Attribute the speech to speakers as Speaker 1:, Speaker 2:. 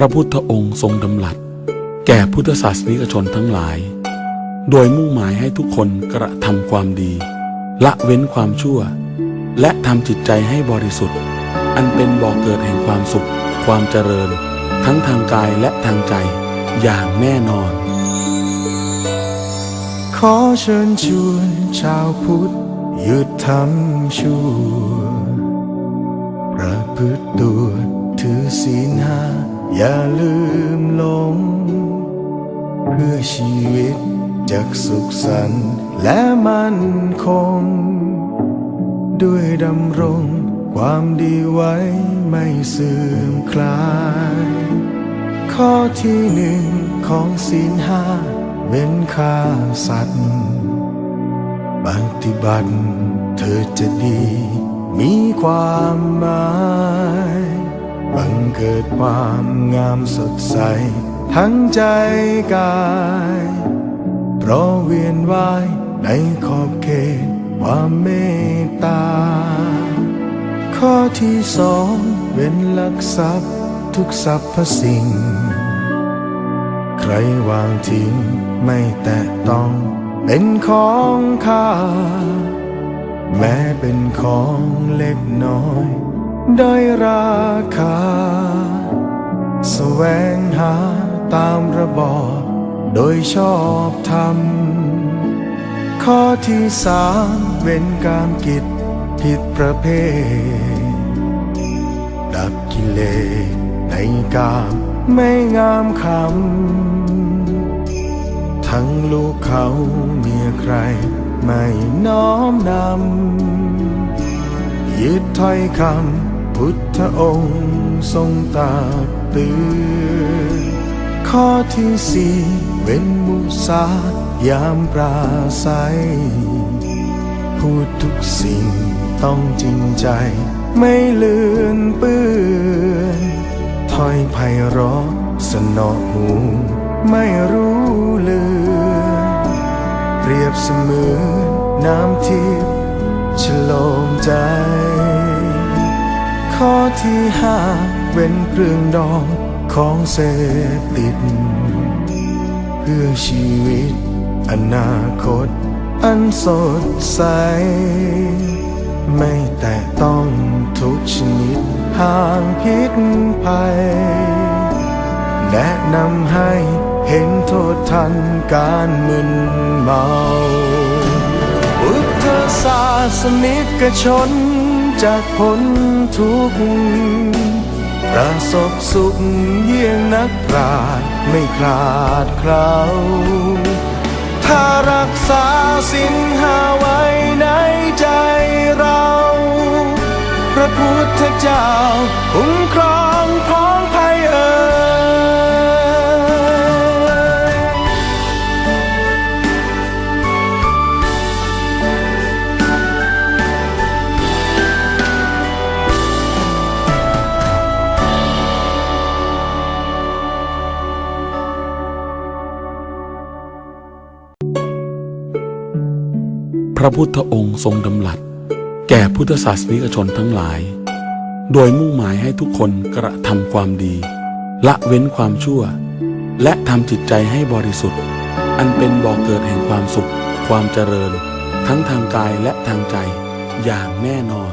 Speaker 1: พระพุทธองค์ทรงดำรัส แก่พุทธศาสนิกชนทั้งหลาย โดยมุ่งหมายให้ทุกคนกระทำความดี ละเว้นความชั่ว และทำจิตใจให้บริสุทธิ์ อันเป็นบ่อกเกิดแห่งความสุข ความเจริญ ทั้งทางกายและทางใจอย่างแน่นอน
Speaker 2: ขอเชิญชวนชาวพุทธหยุดทำชั่วประพฤติตัวถือศีลห อย่าลืมหลง เพื่อชีวิตจะสุขสันต์และมั่นคง ด้วยดำรงความดีไว้ไม่เสื่อมคลาย ข้อที่หนึ่งของศีลห้าเว้นฆ่าสัตว์ปฏิบัติเธอจะดี มีความหมาย บังเกิดความงามสดใส ทั้งใจกาย เพราะเวียนว่ายในขอบเขตความเมตตา ข้อที่สองเว้นลักทรัพย์ทุกสรรพสิ่ง ใครวางทิ้งไม่แตะต้องเป็นของข้า แม้เป็นของเล็กน้อย ได้ราคาแสวงหาตามระบอบโดยชอบธรรม ข้อที่สามเว้นการกิจผิดประเพณีดับกิเลสในกามไม่งามคำ ทั้งลูกเขาเมียใครไม่น้อมนำยึดถ้อยคำ พุทธองค์ทรงตรักเตือนข้อที่สี่เว้นมุสายามปราศัย พูดทุกสิ่งต้องจริงใจ ไม่เลือนเปื้อนถ้อยไพเราะสนอหูไม่รู้เลือนเปรียบเสมือนน้ำทิพย์ฉโลมใจ ข้อที่ห้าเว้นเครื่องดองของเสพติด เพื่อชีวิต อนาคต อันสดใส ไม่แต่ต้องทุกชนิดห่างพิษภัย แนะนำให้เห็นโทษทันการมึนเมาพุทธศาสนิกชน จากพ้นทุกข์ประสบสุขเยี่ยงนักปราชญ์ไม่คลาดเคลาถ้ารักษาสินหาไว้ในใจเรา พระพุทธเจ้าคุ้มครอง
Speaker 1: พระพุทธองค์ทรงดำรัส แก่พุทธศาสนิกชนทั้งหลาย โดยมุ่งหมายให้ทุกคนกระทำความดี ละเว้นความชั่ว และทำจิตใจให้บริสุทธิ์ อันเป็นบ่อกเกิดแห่งความสุข ความเจริญ ทั้งทางกายและทางใจอย่างแน่นอน